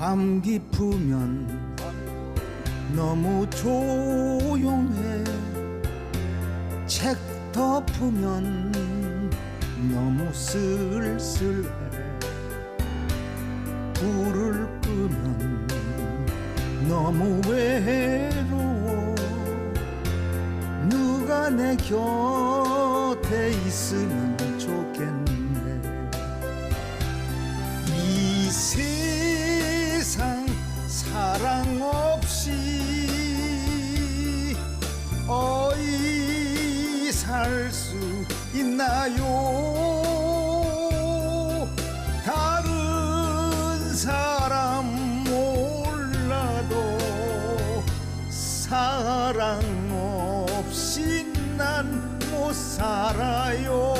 밤 깊으면 너무 조용해. 책 덮으면 너무 쓸쓸해. 불을 끄면 너무 외로워. 누가 내 곁에 있으면 좋겠네. 이세 살수 있나요? 다른 사람 몰라도 사랑 없이 난 못 살아요